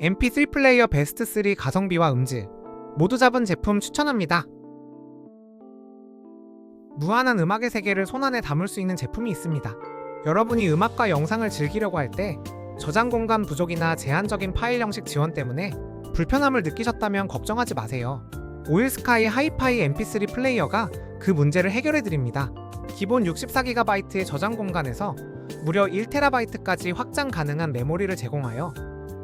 MP3 플레이어 베스트 3 가성비와 음질 모두 잡은 제품 추천합니다. 무한한 음악의 세계를 손안에 담을 수 있는 제품이 있습니다. 여러분이 음악과 영상을 즐기려고 할 때 저장 공간 부족이나 제한적인 파일 형식 지원 때문에 불편함을 느끼셨다면 걱정하지 마세요. 오일스카이 하이파이 MP3 플레이어가 그 문제를 해결해 드립니다. 기본 64GB의 저장 공간에서 무려 1TB까지 확장 가능한 메모리를 제공하여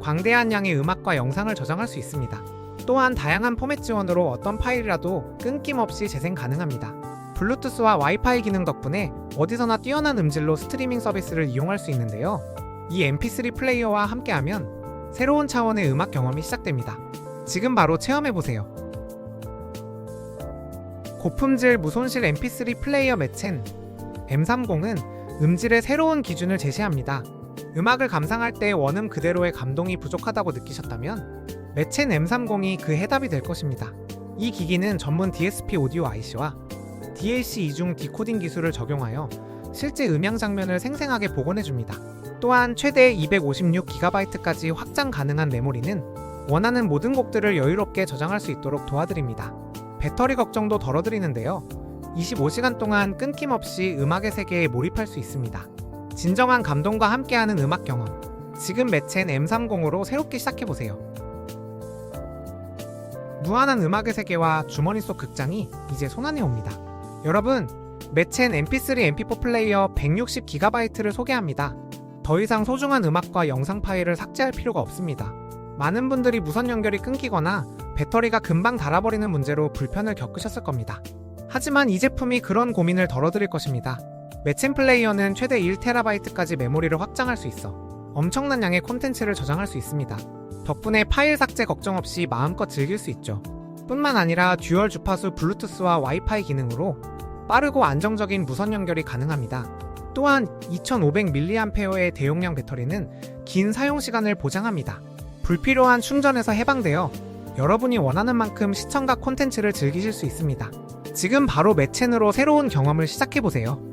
광대한 양의 음악과 영상을 저장할 수 있습니다. 또한 다양한 포맷 지원으로 어떤 파일이라도 끊김없이 재생 가능합니다. 블루투스와 와이파이 기능 덕분에 어디서나 뛰어난 음질로 스트리밍 서비스를 이용할 수 있는데요. 이 MP3 플레이어와 함께하면 새로운 차원의 음악 경험이 시작됩니다. 지금 바로 체험해보세요. 고품질 무손실 MP3 플레이어 매첸 M30은 음질의 새로운 기준을 제시합니다. 음악을 감상할 때 원음 그대로의 감동이 부족하다고 느끼셨다면 매첸 M30이 그 해답이 될 것입니다. 이 기기는 전문 DSP 오디오 IC와 DAC 이중 디코딩 기술을 적용하여 실제 음향 장면을 생생하게 복원해줍니다. 또한 최대 256GB까지 확장 가능한 메모리는 원하는 모든 곡들을 여유롭게 저장할 수 있도록 도와드립니다. 배터리 걱정도 덜어드리는데요. 25시간 동안 끊김없이 음악의 세계에 몰입할 수 있습니다. 진정한 감동과 함께하는 음악 경험. 지금 매첸 M30으로 새롭게 시작해보세요. 무한한 음악의 세계와 주머니 속 극장이 이제 손안에 옵니다. 여러분, 매첸 MP3 MP4 플레이어 160GB를 소개합니다. 더 이상 소중한 음악과 영상 파일을 삭제할 필요가 없습니다. 많은 분들이 무선 연결이 끊기거나 배터리가 금방 닳아버리는 문제로 불편을 겪으셨을 겁니다. 하지만 이 제품이 그런 고민을 덜어드릴 것입니다. 매첸 플레이어는 최대 1TB까지 메모리를 확장할 수 있어 엄청난 양의 콘텐츠를 저장할 수 있습니다. 덕분에 파일 삭제 걱정 없이 마음껏 즐길 수 있죠. 뿐만 아니라 듀얼 주파수 블루투스와 와이파이 기능으로 빠르고 안정적인 무선 연결이 가능합니다. 또한 2500mAh의 대용량 배터리는 긴 사용 시간을 보장합니다. 불필요한 충전에서 해방되어 여러분이 원하는 만큼 시청과 콘텐츠를 즐기실 수 있습니다. 지금 바로 매첸으로 새로운 경험을 시작해보세요.